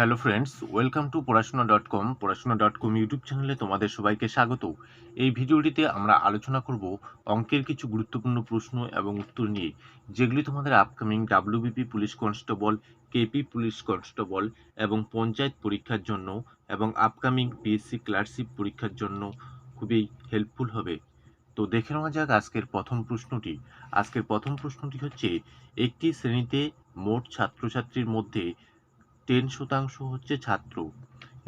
Hello friends, welcome to Porashona dot com, Porashona dot com YouTube চ্যানেলে তোমাদের সবাইকে স্বাগত। এই ভিডিওটিতে আমরা আলোচনা করব অঙ্কের কিছু গুরুত্বপূর্ণ প্রশ্ন এবং উত্তর নিয়ে, যেগুলি তোমাদের upcoming WBP police constable, KP police constable এবং পঞ্চায়েত পরীক্ষার জন্য এবং আপকামিং পিএসসি ক্লার্কশিপ পরীক্ষার জন্য খুবই হেল্পফুল হবে। তো দেখে নেওয়া যাক আজকের প্রথম প্রশ্নটি। আজকের প্রথম প্রশ্নটি হচ্ছে, একটি শ্রেণীতে মোট ছাত্রছাত্রীর মধ্যে টেন শতাংশ হচ্ছে ছাত্র।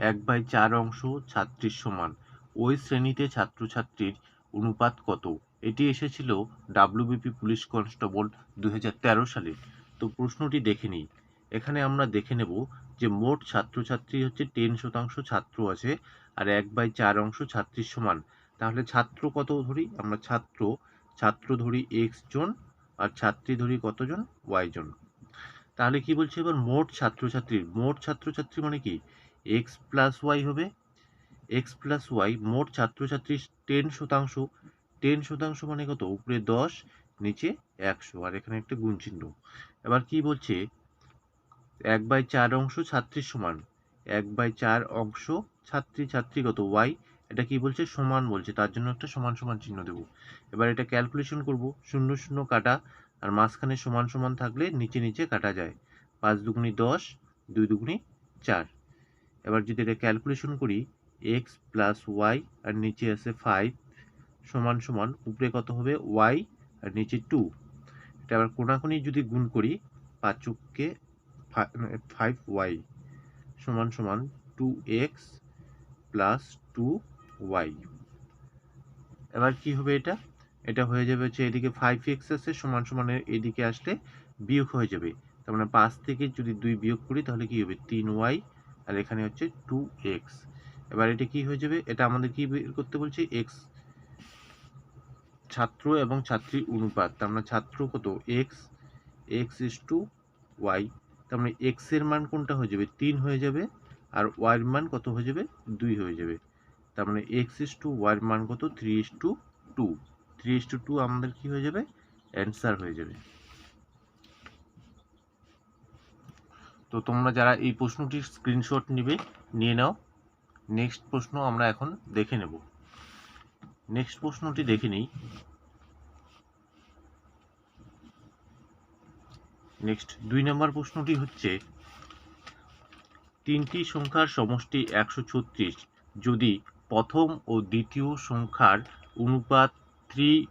এক বাই চার অংশ ছাত্রীর সমান। ওই শ্রেণীতে ছাত্রছাত্রীর অনুপাত কত? এটি এসেছিল ডাব্লিউবিপি পুলিশ কনস্টেবল দু সালে। তো প্রশ্নটি দেখে নিই। এখানে আমরা দেখে নেব যে মোট ছাত্রছাত্রী হচ্ছে টেন শতাংশ ছাত্র আছে আর এক বাই চার অংশ ছাত্রীর সমান। তাহলে ছাত্র কত ধরি? আমরা ছাত্র ছাত্র ধরি এক্স জন আর ছাত্রী ধরি কতজন ওয়াই জন। তাহলে কি বলছে এবার? মোট ছাত্রছাত্রীর মোট ছাত্রছাত্রী মানে কি? এক্স প্লাস ওয়াই হবে। এক্স প্লাস ওয়াই মোট ছাত্রছাত্রী টেন শতাংশ। টেন শতাংশ মানে কত? উপরে দশ, নিচে একশো। আর এখানে একটা গুণ চিহ্ন এবার কি বলছে? এক বাই চার অংশ ছাত্রীর সমান। এক বাই চার অংশ ছাত্রী ছাত্রী কত? ওয়াই এটা কি বলছে? সমান বলছে। তার জন্য একটা সমান সমান চিহ্ন দেব। এবার এটা ক্যালকুলেশন করব। শূন্য শূন্য কাটা। আর মাঝখানে সমান সমান থাকলে নিচে নিচে কাটা যায়। পাঁচ দুগুনি দশ, দুই দুগুনি চার। এবার যদি এটা ক্যালকুলেশন করি এক্স প্লাস ওয়াই আর নিচে আছে ফাইভ সমান সমান উপরে কত হবে? ওয়াই আর নিচে টু এটা আবার কোনাকুনি যদি গুণ করি পাঁচককে ফাইভ ওয়াই সমান সমান two x plus two y এবার কি হবে এটা? এটা হয়ে যাবে হচ্ছে এদিকে ফাইভ এক্স আছে, সমান সমানের এদিকে আসলে বিয়োগ হয়ে যাবে। তার মানে পাঁচ থেকে যদি দুই বিয়োগ করি তাহলে কি হবে? তিন ওয়াই আর এখানে হচ্ছে টু এক্স এবার এটা কি হয়ে যাবে? এটা আমাদের কি বের করতে বলছে? এক্স ছাত্র এবং ছাত্রীর অনুপাত। তার মানে ছাত্র কত? X x is to y তার মানে এক্সের মান কোনটা হয়ে যাবে? তিন হয়ে যাবে, আর ওয়াইয়ের মান কত হয়ে যাবে? দুই হয়ে যাবে। তার মানে এক্স ইস টু ওয়াইয়ের মান কত? Three is to two three is to two আমাদের কি হয়ে যাবে? অ্যান্সার হয়ে যাবে। তো তোমরা যারা এই প্রশ্নটির স্ক্রিনশট নিবে, নিয়ে নাও। নেক্সট প্রশ্ন আমরা এখন দেখে নেব। নেক্সট প্রশ্নটি দেখে নিই। নেক্সট দুই নম্বর প্রশ্নটি হচ্ছে, তিনটি সংখ্যার সমষ্টি একশো ছত্রিশ। যদি প্রথম ও দ্বিতীয় সংখ্যার অনুপাত three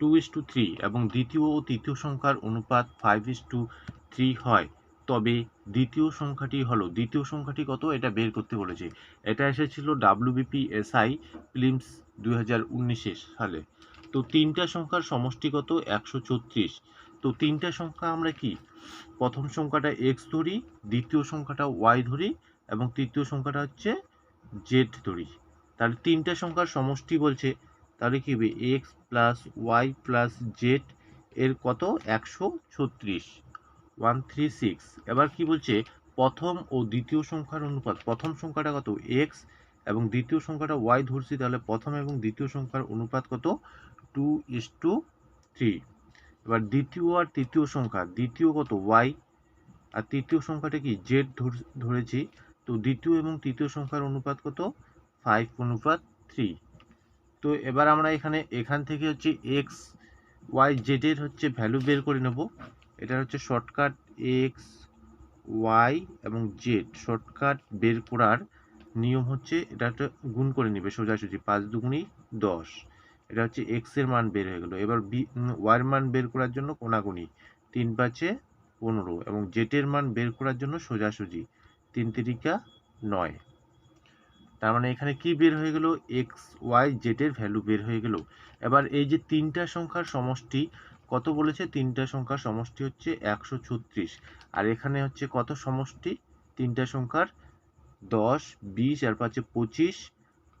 two is to three এবং দ্বিতীয় ও তৃতীয় সংখ্যার অনুপাত ফাইভ ইস টু থ্রি হয়। তবে দ্বিতীয় সংখ্যাটি হলো, দ্বিতীয় সংখ্যাটি কত? এটা বের করতে বলেছে। এটা এসেছিল ডাব্লিউবিপি এসআই ফিল্মস দুই সালে। তো তিনটা সংখ্যার সমষ্টি কত? একশো ছত্রিশ। তো তিনটা সংখ্যা আমরা কি? প্রথম সংখ্যাটা এক্স ধরি, দ্বিতীয় সংখ্যাটা ওয়াই ধরি এবং তৃতীয় সংখ্যাটা হচ্ছে জেড ধরি। তাহলে তিনটা সংখ্যার সমষ্টি বলছে তাহলে কি হবে? X plus y plus z এর কত? একশো ছত্রিশ। ওয়ান থ্রি সিক্স এবার কি বলছে? প্রথম ও দ্বিতীয় সংখ্যার অনুপাত। প্রথম সংখ্যাটা কত? এক্স এবং দ্বিতীয় সংখ্যাটা ওয়াই ধরছি, তাহলে প্রথম এবং দ্বিতীয় সংখ্যার অনুপাত কত? টু ইস টু থ্রি এবার দ্বিতীয় আর তৃতীয় সংখ্যা। দ্বিতীয় কত? ওয়াই আর তৃতীয় সংখ্যাটা কি? জেড ধরেছি। তো দ্বিতীয় এবং তৃতীয় সংখ্যার অনুপাত কত? ফাইভ অনুপাত থ্রি তো এবার আমরা এখানে, এখান থেকে হচ্ছে এক্স ওয়াই জেডের হচ্ছে ভ্যালু বের করে নেব। এটা হচ্ছে শর্টকাট এক্স ওয়াই এবং জেড শর্টকাট বের করার নিয়ম হচ্ছে এটা একটা গুণ করে নেবে সোজাসুজি, পাঁচ দুগুণি দশ। এটা হচ্ছে এক্সের মান বের হয়ে গেল। এবার বি ওয়াইয়ের মান বের করার জন্য কোনাগুনি তিন পাঁচে পনেরো এবং জেটের মান বের করার জন্য সোজাসুজি, তিন তিরিকা নয়। তার মানে এখানে কি বের হয়ে গেল? এক্স ওয়াই জেডের ভ্যালু বের হয়ে গেল। এবার এই যে তিনটা সংখ্যার সমষ্টি, কত বলেছে? তিনটা সংখ্যার সমষ্টি হচ্ছে একশো ছত্রিশ। আর এখানে হচ্ছে কত সমষ্টি? তিনটা সংখ্যার দশ, বিশ, আর পাঁচে পঁচিশ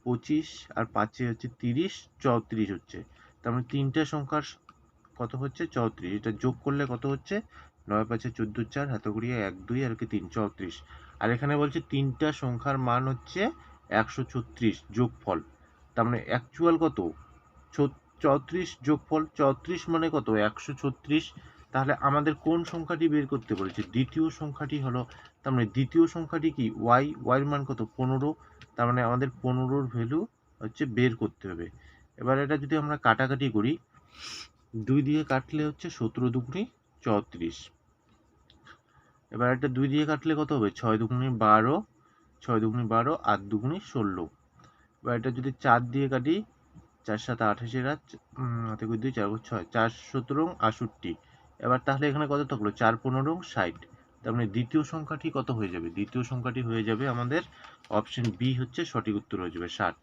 পঁচিশ, আর পাঁচে হচ্ছে তিরিশ, চৌত্রিশ হচ্ছে। তার মানে তিনটা সংখ্যার কত হচ্ছে? চৌত্রিশ। এটা যোগ করলে কত হচ্ছে? নয়, পাঁচে চোদ্দ, চার, হাতে করিয়ে এক, দুই, আর কি তিন, চৌত্রিশ। আর এখানে বলছে তিনটা সংখ্যার মান হচ্ছে একশো ছত্রিশ যোগফল, তার মানে অ্যাকচুয়াল কত? চৌত্রিশ যোগফল চৌত্রিশ মানে কত? একশো ছত্রিশ। তাহলে আমাদের কোন সংখ্যাটি বের করতে বলেছে? দ্বিতীয় সংখ্যাটি হলো, তার মানে দ্বিতীয় সংখ্যাটি কি? ওয়াই ওয়াইয়ের মান কত? পনেরো। তার মানে আমাদের পনেরোর ভ্যালু হচ্ছে বের করতে হবে। এবার এটা যদি আমরা কাটাকাটি করি, দুই দিয়ে কাটলে হচ্ছে সতেরো দুগুনি চৌত্রিশ এবার একটা দুই দিয়ে কাটলে কত হবে? ছয় দুগুনি বারো। ছয় দুগুনি বারো, আট দুগুনি ষোলো। এবার এটা যদি চার দিয়ে কাটি, চার সাত আঠাশের আট হাতে দুই, চার ছয়, চার সতেরো আষট্টি এবার তাহলে এখানে কত থাকল? চার পনেরো, ষাট। তার মানে দ্বিতীয় সংখ্যাটি কত হয়ে যাবে? দ্বিতীয় সংখ্যাটি হয়ে যাবে আমাদের অপশন বি হচ্ছে সঠিক উত্তর হয়ে যাবে ষাট।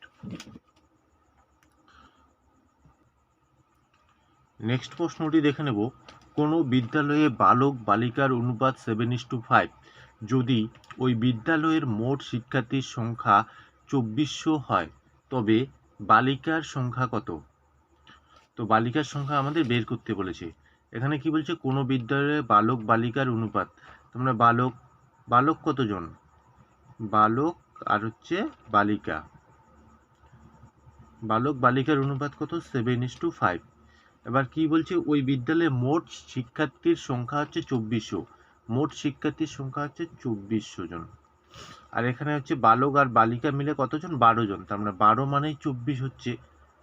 নেক্সট প্রশ্নটি দেখে নেব। কোনো বিদ্যালয়ে বালক বালিকার অনুপাত সেভেন ইস টু ফাইভ যদি ওই বিদ্যালয়ের মোট শিক্ষার্থীর সংখ্যা চব্বিশশো হয়, তবে বালিকার সংখ্যা কত? তো বালিকার সংখ্যা আমাদের বের করতে বলেছে। এখানে কি বলছে? কোনো বিদ্যালয়ে বালক বালিকার অনুপাত। তোমরা বালক বালক কতজন? বালক আর হচ্ছে বালিকা। বালক বালিকার অনুপাত কত? সেভেন ইস টু ফাইভ এবার কি বলছে? ওই বিদ্যালয়ে মোট শিক্ষার্থীর সংখ্যা হচ্ছে চব্বিশশো। মোট শিক্ষার্থীর সংখ্যা হচ্ছে চব্বিশশো জন। আর এখানে হচ্ছে বালক আর বালিকা মিলে কতজন? বারো জন। তার মানে বারো মানেই চব্বিশ হচ্ছে।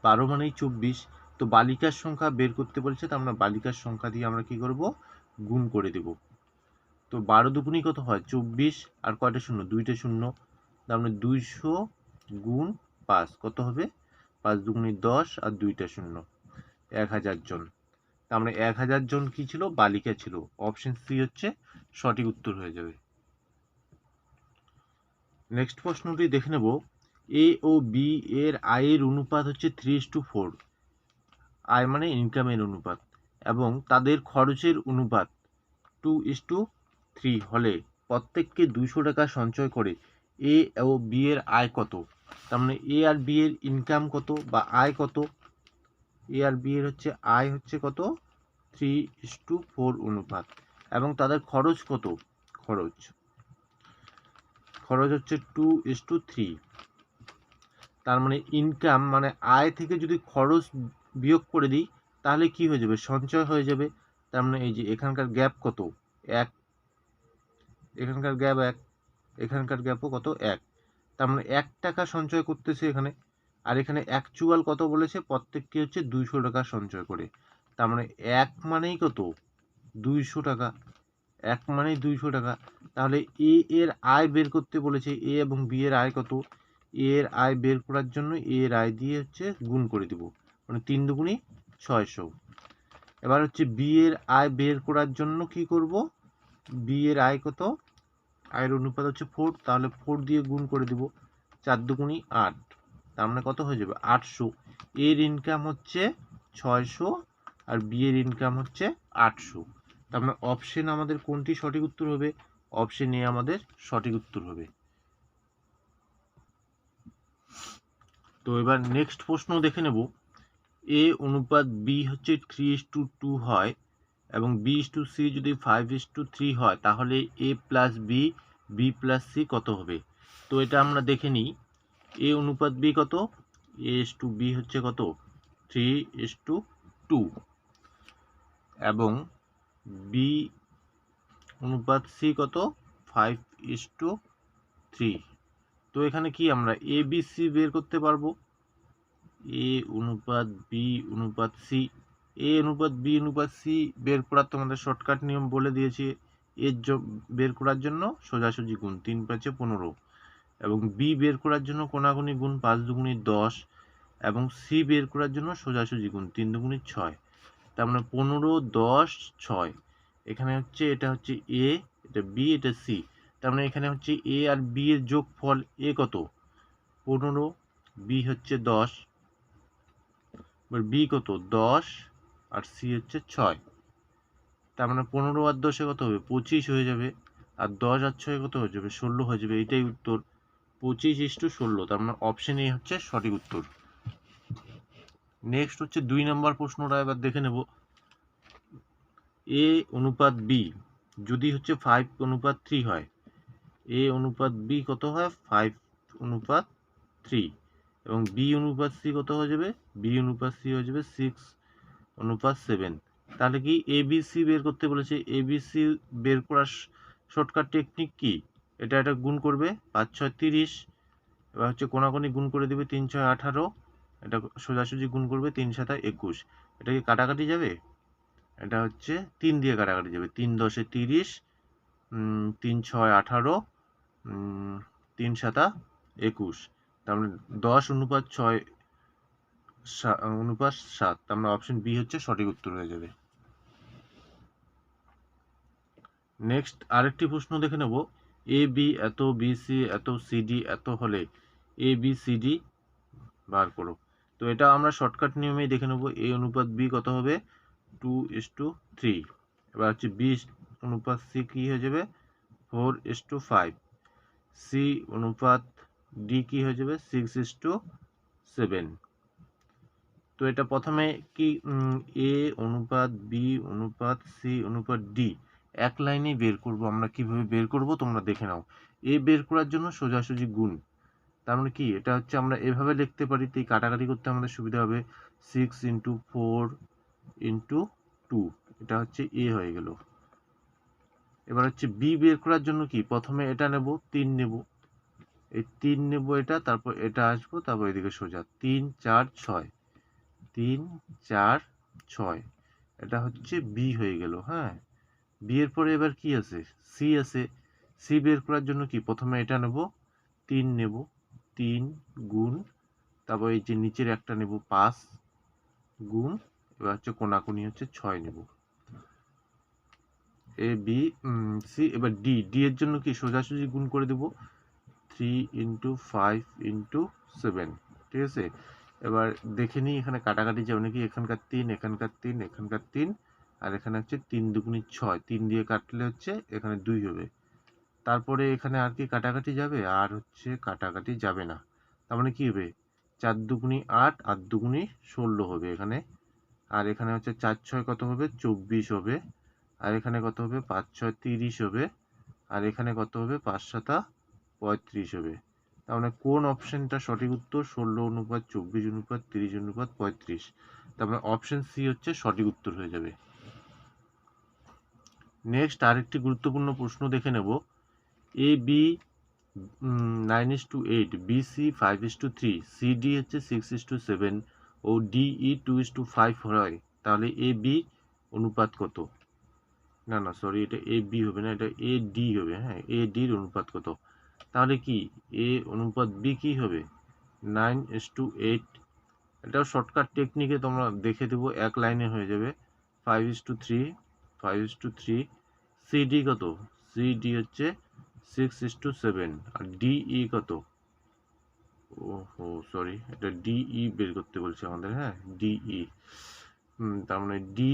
বারো মানেই চব্বিশ। তো বালিকার সংখ্যা বের করতে বলছে তো আমরা বালিকার সংখ্যা দিয়ে আমরা কি করব? গুণ করে দেব। তো বারো দুগুণই কত হয়? চব্বিশ আর কয়টা শূন্য? দুইটা শূন্য। তার মানে দুইশো গুণ পাঁচ। কত হবে? পাঁচ দুগুণি দশ আর দুইটা শূন্য। এক হাজার জন। তার মানে এক হাজার জন কি ছিল? বালিকা ছিল। অপশন সি হচ্ছে সঠিক উত্তর হয়ে যাবে। নেক্সট প্রশ্নটি দেখে নেব। এ ও বি এর আয়ের অনুপাত হচ্ছে থ্রি টু ফোর আয় মানে ইনকামের অনুপাত এবং তাদের খরচের অনুপাত টু ইস টু থ্রি হলে প্রত্যেককে দুশো টাকা সঞ্চয় করে এ ও বি এর আয় কত? তার মানে এ আর বি এর ইনকাম কত বা আয় কত? এ আর বি এর হচ্ছে, আয় হচ্ছে কত? থ্রি ইস টু ফোর অনুপাত। এবং তাদের খরচ কত? খরচ। খরচ হচ্ছে টু ইস টু থ্রি। তার মানে ইনকাম মানে আয় থেকে যদি খরচ বিয়োগ করে দিই, তাহলে কি হয়ে যাবে? সঞ্চয় হয়ে যাবে। তার মানে এই যে এখানকার গ্যাপ কত? এক। এখানকার গ্যাপ এক। এখানকার গ্যাপও কত? এক। তার মানে এক টাকা সঞ্চয় করতেছে এখানে। আর এখানে অ্যাকচুয়াল কত বলেছে? প্রত্যেককে হচ্ছে দুইশো টাকা সঞ্চয় করে। তার মানে এক মানেই কত? দুইশো টাকা। এক মানেই দুইশো টাকা। তাহলে এ এর আয় বের করতে বলেছে, এ এবং বি এর আয় কত? এ এর আয় বের করার জন্য এ এর আয় দিয়ে হচ্ছে গুণ করে দিব। মানে তিন দুগুণি ছয়শো। এবার হচ্ছে বি এর আয় বের করার জন্য কি করব? বি এর আয় কত? আয়ের অনুপাত হচ্ছে ফোর, তাহলে ফোর দিয়ে গুণ করে দিব চার দুগুণি আট। তার মানে কত হয়ে যাবে? আটশো। এর ইনকাম হচ্ছে ছয়শো আর বি এর ইনকাম হচ্ছে আটশো। তার মানে অপশন আমাদের কোনটি সঠিক উত্তর হবে? অপশন এ আমাদের সঠিক উত্তর হবে। তো এবার নেক্সট প্রশ্ন দেখে নেব। এ অনুপাত বি হচ্ছে থ্রি টু টু হয় এবং বি ইস টু সি যদি ফাইভ ইস টু থ্রি হয়, তাহলে a plus b b plus c কত হবে? তো এটা আমরা দেখে নিই। এ অনুপাত বি কত? এ ইস টু বি হচ্ছে কত? থ্রি ইস টু টু এবং বি অনুপাত সি কত? ফাইভ ইস টু থ্রি তো এখানে কি আমরা এ বি সি বের করতে পারব? এ অনুপাত বি অনুপাত সি এ অনুপাত বি অনুপাত সি বের করার তোমাদের শর্টকাট নিয়ম বলে দিয়েছি। এর বের করার জন্য সোজাসুজি গুণ তিন পাঁচে পনেরো। এবং বি বের করার জন্য কোনাগুনি গুণ পাঁচ দুগুণি দশ। এবং সি বের করার জন্য সোজাসুজি গুণ তিন দুগুণি ছয়। তার মানে পনেরো, দশ, ছয়। এখানে হচ্ছে এটা হচ্ছে এ এটা বি এটা সি তার মানে এখানে হচ্ছে এ আর বি এর যোগ ফল এ কত? পনেরো বি হচ্ছে দশ। এবার বি কত? দশ আর সি হচ্ছে ছয়। তার মানে পনেরো আর দশে কত হবে? পঁচিশ হয়ে যাবে। আর দশ আর ছয় কত হয়ে যাবে? ষোলো হয়ে যাবে। এটাই উত্তর। পঁচিশ ইস্টু ষোলো। তার মানে অপশন এ হচ্ছে সঠিক উত্তর। নেক্সট হচ্ছে দুই নম্বর প্রশ্নটা এবার দেখে নেব। এ অনুপাত বি যদি হচ্ছে ফাইভ অনুপাত থ্রি হয় এ অনুপাত বি কত হয়? ফাইভ অনুপাত থ্রি এবং বি অনুপাত সি কত হয়ে যাবে? বি অনুপাত সি হয়ে যাবে সিক্স অনুপাত সেভেন তাহলে কি এবিসি বের করতে বলেছে? এবিসি বের করার শর্টকাট টেকনিক কি? এটা এটা গুণ করবে, পাঁচ, ছয়, তিরিশ। এবার হচ্ছে কোনাকুনি গুণ করে দেবে তিন, ছয়, আঠারো। এটা সোজাসুজি গুণ করবে তিন সাতা একুশ। এটা কি কাটাকাটি যাবে? এটা হচ্ছে তিন দিয়ে কাটাকাটি যাবে। তিন দশে তিরিশ তিন ছয় আঠারো তিন সাতা একুশ। তার মানে দশ অনুপাত ছয় অনুপাত সাত। তার মানে অপশন বি হচ্ছে সঠিক উত্তর হয়ে যাবে। নেক্সট আরেকটি প্রশ্ন দেখে নেব। এ বি এত বি সি এত সি ডি এত হলে এ বি সি ডি বার করো। তো এটা আমরা শর্টকাট নিয়মেই দেখে নেব এ অনুপাত বি কত হবে? টু ইস টু থ্রি এবার হচ্ছে বি অনুপাত সি কি হয়ে যাবে? Four is to five C অনুপাত ডি কি হয়ে যাবে? সিক্স ইস টু সেভেন তো এটা প্রথমে কি এ অনুপাত বি অনুপাত সি অনুপাত ডি এক লাইনেই বের করব। আমরা কীভাবে বের করব? তোমরা দেখে নাও। এ বের করার জন্য সোজাসুজি গুণ। তার মানে কি? এটা হচ্ছে আমরা এভাবে লিখতে পারি, তো এই কাটাকাটি করতে আমাদের সুবিধা হবে six into four into two এটা হচ্ছে এ হয়ে গেল। এবার হচ্ছে বি বের করার জন্য কি? প্রথমে এটা নেব, তিন নেব। এই তিন নেব এটা, তারপর এটা আসব, তারপর এদিকে সোজা। তিন, চার, ছয়। তিন, চার, ছয়। এটা হচ্ছে বি হয়ে গেল হ্যাঁ? বি এর পরে এবার কি আছে? সি আছে। সি বের করার জন্য কি? প্রথমে এটা নেব, তিন নেব। তিন গুণ, তারপর এই যে নিচের একটা নেব পাঁচ গুণ, এবার হচ্ছে কোনাকুনি হচ্ছে ছয় নেব। এ, বি সি, এবার ডি ডি এর জন্য কি সোজাসুজি গুণ করে দেব? Three into five into seven, ঠিক আছে? এবার দেখে নিই এখানে কাটাকাটি যাবে নাকি, এখানকার তিন এখানকার তিন এখানকার তিন, আর এখানে হচ্ছে তিন দুগুনি ছয়, তিন দিয়ে কাটলে হচ্ছে এখানে দুই হবে। তারপরে এখানে আর কি কাটাকাটি যাবে? আর হচ্ছে কাটাকাটি যাবে না। তার মানে কী হবে? চার দুগুনি আট আর দুগুনি ষোলো হবে এখানে। আর এখানে হচ্ছে চার ছয় কত হবে? চব্বিশ হবে। আর এখানে কত হবে? পাঁচ ছয় তিরিশ হবে। আর এখানে কত হবে? পাঁচ সাতা পঁয়ত্রিশ হবে। তার মানে কোন অপশনটা সঠিক উত্তর? ষোলো অনুপাত চব্বিশ অনুপাত তিরিশ অনুপাত পঁয়ত্রিশ। তার মানে অপশন সি হচ্ছে সঠিক উত্তর হয়ে যাবে। নেক্সট আরেকটি গুরুত্বপূর্ণ প্রশ্ন দেখে নেব। A b nine is to eight b c five is to three c d হচ্ছে six is to seven O d e two is to five হয়। তাহলে এ বি অনুপাত কত? না না সরি এটা এ বি হবে না, এটা এ ডি হবে হ্যাঁ এ ডির অনুপাত কত? তাহলে কি এ অনুপাত বি কি হবে? নাইন ইস টু এইট এটাও শর্টকাট টেকনিকে তোমরা দেখে দেবো, এক লাইনে হয়ে যাবে। Five is to three five is to three CD কত? সিডি হচ্ছে সিক্স ইস টু সেভেন আর ডিই কত? ও হো সরি এটা ডিই বের করতে বলছে আমাদের হ্যাঁ? ডিই তার মানে ডি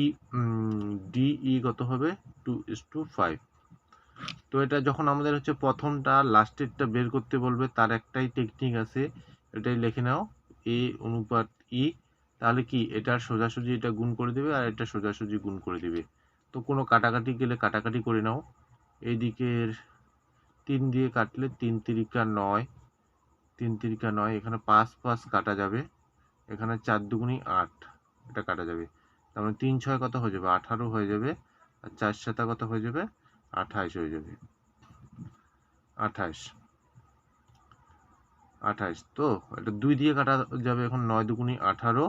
ডিই কত হবে? টু ইস টু ফাইভ তো এটা যখন আমাদের হচ্ছে প্রথমটা লাস্টেরটা বের করতে বলবে, তার একটাই টেকনিক আছে, এটাই লিখে নাও এ অনুপাত ই তাহলে কি? এটার সোজাসুজি এটা গুণ করে দেবে আর এটা সোজাসুজি গুণ করে দেবে। তো কোনো কাটাকাটি গেলে কাটাকাটি করে নাও। এইদিকের তিন দিয়ে কাটলে তিন তিরিকা নয়। তিন তিরিকা নয়, এখানে পাঁচ পাঁচ কাটা যাবে। এখানে চার দুগুনি আট এটা কাটা যাবে। তার মানে তিন ছয় কত হয়ে যাবে? আঠারো হয়ে যাবে আর চার সাতা কত হয়ে যাবে? আঠাইশ হয়ে যাবে। আঠাইশ। আঠাইশ। তো এটা দুই দিয়ে কাটা যাবে এখন নয় দুগুনি আঠারো,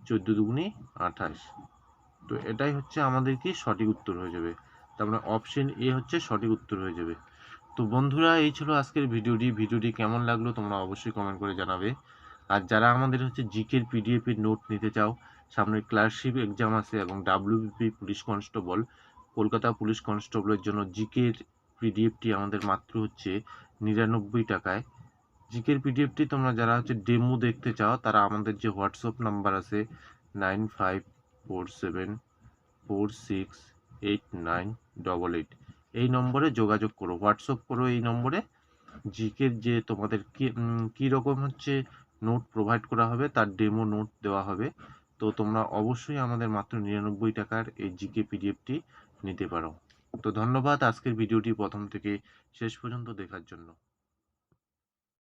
চোদ্দ দুগুনি আঠাইশ। তো এটাই হচ্ছে আমাদের কি সঠিক উত্তর হয়ে যাবে। তার মানে অপশন এ হচ্ছে সঠিক উত্তর হয়ে যাবে। তো বন্ধুরা, এই ছিল আজকের ভিডিওটি। ভিডিওটি কেমন লাগল তোমরা অবশ্যই কমেন্ট করে জানাবে। আর যারা আমাদের হচ্ছে জিকের পিডিএফ এর নোট নিতে চাও, সামনে ক্লার্কশিপ এক্সাম আছে এবং WBP police constable Kolkata police কনস্টেবলের জন্য জিকের পিডিএফটি আমাদের মাত্র হচ্ছে নিরানব্বই টাকায়। জিকের পিডিএফটি তোমরা যারা হচ্ছে ডেমো দেখতে চাও, তারা আমাদের যে হোয়াটসঅ্যাপ নাম্বার আছে nine five four seven four six eight nine double eight এই নম্বরে যোগাযোগ করো, হোয়াটসঅ্যাপ করো এই নম্বরে। জিকের যে তোমাদের কি রকম হচ্ছে নোট প্রোভাইড করা হবে তার ডেমো নোট দেওয়া হবে। তো তোমরা অবশ্যই আমাদের মাত্র নিরানব্বই টাকার এই জিকে পিডিএফটি নিতে পারো। তো ধন্যবাদ, আজকের ভিডিওটি প্রথম থেকে শেষ পর্যন্ত দেখার জন্য।